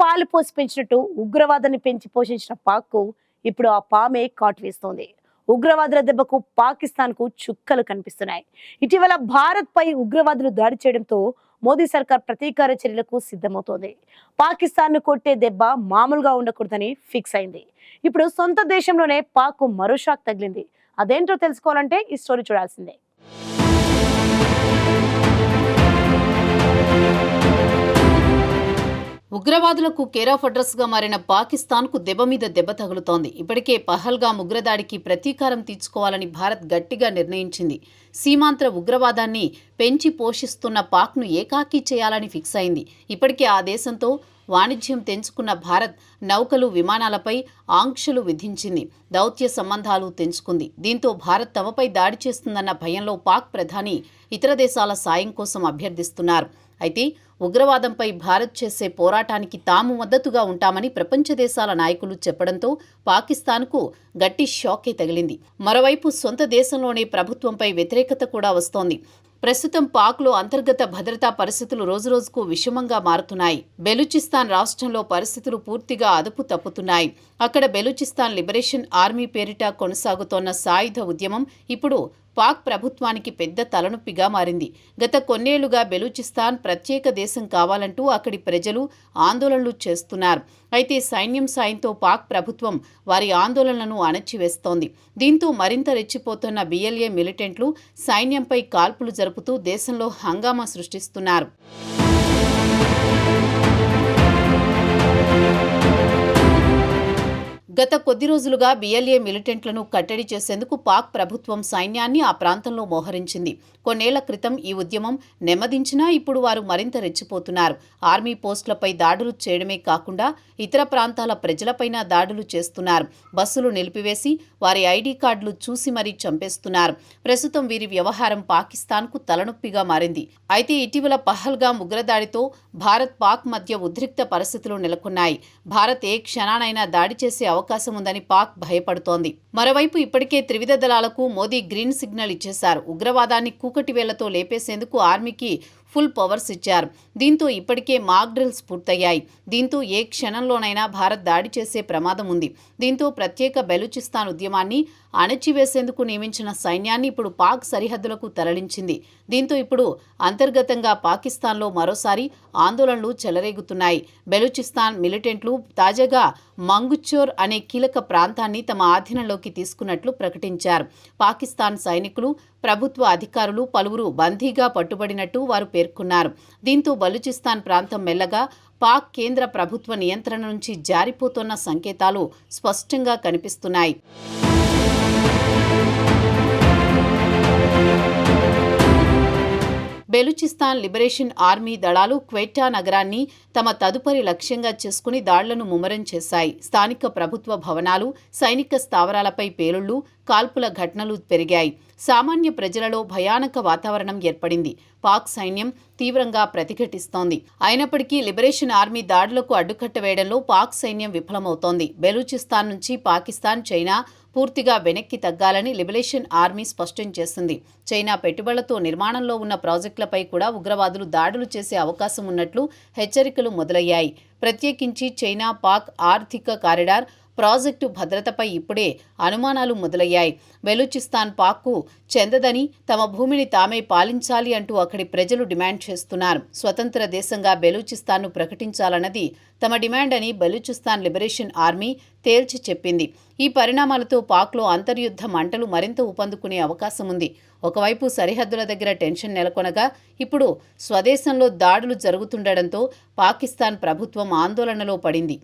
పాలు పోసి పెంచినట్టు ఉగ్రవాదాన్ని పెంచి పోషించిన పాక్కు ఇప్పుడు ఆ పామే కాట్ వేస్తోంది. ఉగ్రవాదుల దెబ్బకు పాకిస్తాన్కు చుక్కలు కనిపిస్తున్నాయి. ఇటీవల భారత్ పై ఉగ్రవాదులు దాడి చేయడంతో మోదీ సర్కార్ ప్రతీకార చర్యలకు సిద్ధమవుతోంది. పాకిస్తాన్ను కొట్టే దెబ్బ మామూలుగా ఉండకూడదని ఫిక్స్ అయింది. ఇప్పుడు సొంత దేశంలోనే పాక్ మరో షాక్ తగిలింది. అదేంటో తెలుసుకోవాలంటే ఈ స్టోరీ చూడాల్సిందే. ఉగ్రవాదులకు కేరాఫ్ అడ్రస్గా అడ్రస్గా మారిన పాకిస్తాన్కు దెబ్బ మీద దెబ్బ తగులుతోంది. ఇప్పటికే పహల్గా ఉగ్రదాడికి ప్రతీకారం తీర్చుకోవాలని భారత్ గట్టిగా నిర్ణయించింది. సీమాంతర ఉగ్రవాదాన్ని పెంచి పోషిస్తున్న పాక్ను ఏకాకీ చేయాలని ఫిక్స్ అయింది. ఇప్పటికే ఆ దేశంతో వాణిజ్యం తెంచుకున్న భారత్ నౌకలు విమానాలపై ఆంక్షలు విధించింది. దౌత్య సంబంధాలు తెంచుకుంది. దీంతో భారత్ తమపై దాడి చేస్తుందన్న భయంలో పాక్ ప్రధాని ఇతర దేశాల సాయం కోసం అభ్యర్థిస్తున్నారు. అయితే ఉగ్రవాదంపై భారత్ చేసే పోరాటానికి తాము మద్దతుగా ఉంటామని ప్రపంచ దేశాల నాయకులు చెప్పడంతో పాకిస్తాన్కు గట్టి షాకే తగిలింది. మరోవైపు సొంత దేశంలోనే ప్రభుత్వంపై వ్యతిరేకత కూడా వస్తోంది. ప్రస్తుతం పాక్లో అంతర్గత భద్రతా పరిస్థితులు రోజురోజుకు విషమంగా మారుతున్నాయి. బెలూచిస్తాన్ రాష్ట్రంలో పరిస్థితులు పూర్తిగా అదుపు తప్పుతున్నాయి. అక్కడ బెలూచిస్తాన్ లిబరేషన్ ఆర్మీ పేరిట కొనసాగుతోన్న సాయుధ ఉద్యమం ఇప్పుడు పాక్ ప్రభుత్వానికి పెద్ద తలనొప్పిగా మారింది. గత కొన్నేళ్ళుగా బెలూచిస్తాన్ ప్రత్యేక దేశం కావాలంటూ అక్కడి ప్రజలు ఆందోళనలు చేస్తున్నారు. అయితే సైన్యం సాయంతో పాక్ ప్రభుత్వం వారి ఆందోళనలను అణచివేస్తోంది. దీంతో మరింత రెచ్చిపోతున్న బిఎల్ఏ మిలిటెంట్లు సైన్యంపై కాల్పులు జరుపుతూ దేశంలో హంగామా సృష్టిస్తున్నారు. గత కొద్ది రోజులుగా బిఎల్ఏ మిలిటెంట్లను కట్టడి చేసేందుకు పాక్ ప్రభుత్వం సైన్యాన్ని ఆ ప్రాంతంలో మోహరించింది. కొన్నేళ్ళ క్రితం ఈ ఉద్యమం నెమ్మదించినా ఇప్పుడు వారు మరింత రెచ్చిపోతున్నారు. ఆర్మీ పోస్టులపై దాడులు చేయడమే కాకుండా ఇతర ప్రాంతాల ప్రజలపైన దాడులు చేస్తున్నారు. బస్సులు నిలిపివేసి వారి ఐడి కార్డులు చూసి మరీ చంపేస్తున్నారు. ప్రస్తుతం వీరి వ్యవహారం పాకిస్తాన్కు తలనొప్పిగా మారింది. అయితే ఇటీవల పహల్గా ఉగ్రదాడితో భారత్ పాక్ మధ్య ఉద్రిక్త పరిస్థితులు నెలకొన్నాయి. భారత్ ఏ క్షణానైనా దాడి చేసే అవకాశం అవకాశం ఉందని పాక్ భయపడుతోంది. మరోవైపు ఇప్పటికే త్రివిధ దళాలకు మోదీ గ్రీన్ సిగ్నల్ ఇచ్చేశారు. ఉగ్రవాదాన్ని కూకటివేళ్ళతో లేపేసేందుకు ఆర్మీకి ఫుల్ పవర్స్ ఇచ్చారు. దీంతో ఇప్పటికే మాక్ డ్రిల్స్ పూర్తయ్యాయి. దీంతో ఏ క్షణంలోనైనా భారత్ దాడి చేసే ప్రమాదం ఉంది. దీంతో ప్రత్యేక బెలూచిస్తాన్ ఉద్యమాన్ని అణచివేసేందుకు నియమించిన సైన్యాన్ని ఇప్పుడు పాక్ సరిహద్దులకు తరలించింది. దీంతో ఇప్పుడు అంతర్గతంగా పాకిస్తాన్లో మరోసారి ఆందోళనలు చెలరేగుతున్నాయి. బెలూచిస్తాన్ మిలిటెంట్లు తాజాగా మంగుచోర్ అనే కీలక ప్రాంతాన్ని తమ ఆధీనంలోకి తీసుకున్నట్లు ప్రకటించారు. పాకిస్తాన్ సైనికులు ప్రభుత్వ అధికారులు పలువురు బందీగా పట్టుబడినట్టు వారు పేర్కొన్నారు. దీంతో బలూచిస్తాన్ ప్రాంతం మెల్లగా పాక్ కేంద్ర ప్రభుత్వ నియంత్రణ నుంచి జారిపోతున్న సంకేతాలు స్పష్టంగా కనిపిస్తున్నాయి. బెలూచిస్తాన్ లిబరేషన్ ఆర్మీ దళాలు క్వెట్టా నగరాన్ని తమ తదుపరి లక్ష్యంగా చేసుకుని దాడులను ముమ్మరం చేశాయి. స్థానిక ప్రభుత్వ భవనాలు సైనిక స్థావరాలపై పేలుళ్ళు కాల్పుల ఘటనలు పెరిగాయి. సామాన్య ప్రజలలో భయానక వాతావరణం ఏర్పడింది. పాక్ సైన్యం తీవ్రంగా ప్రతిఘటిస్తోంది. అయినప్పటికీ లిబరేషన్ ఆర్మీ దాడులకు అడ్డుకట్ట వేయడంలో పాక్ సైన్యం విఫలమవుతోంది. బెలూచిస్తాన్ నుంచి పాకిస్తాన్ చైనా పూర్తిగా వెనక్కి తగ్గాలని లిబరేషన్ ఆర్మీ స్పష్టం చేసింది. చైనా పెట్టుబడులతో నిర్మాణంలో ఉన్న ప్రాజెక్టులపై కూడా ఉగ్రవాదులు దాడులు చేసే అవకాశం ఉన్నట్లు హెచ్చరికలు మొదలయ్యాయి. ప్రత్యేకించి చైనా పాక్ ఆర్థిక కారిడార్ ప్రాజెక్టు భద్రతపై ఇప్పుడే అనుమానాలు మొదలయ్యాయి. బెలూచిస్తాన్ పాక్కు చెందదని తమ భూమిని తామే పాలించాలి అంటూ అక్కడి ప్రజలు డిమాండ్ చేస్తున్నారు. స్వతంత్ర దేశంగా బెలూచిస్తాన్ను ప్రకటించాలన్నది తమ డిమాండ్ అని బెలూచిస్తాన్ లిబరేషన్ ఆర్మీ తేల్చి చెప్పింది. ఈ పరిణామాలతో పాక్లో అంతర్యుద్ధ మంటలు మరింత ఊపందుకునే అవకాశం ఉంది. ఒకవైపు సరిహద్దుల దగ్గర టెన్షన్ నెలకొనగా ఇప్పుడు స్వదేశంలో దాడులు జరుగుతుండటంతో పాకిస్తాన్ ప్రభుత్వం ఆందోళనలో పడింది.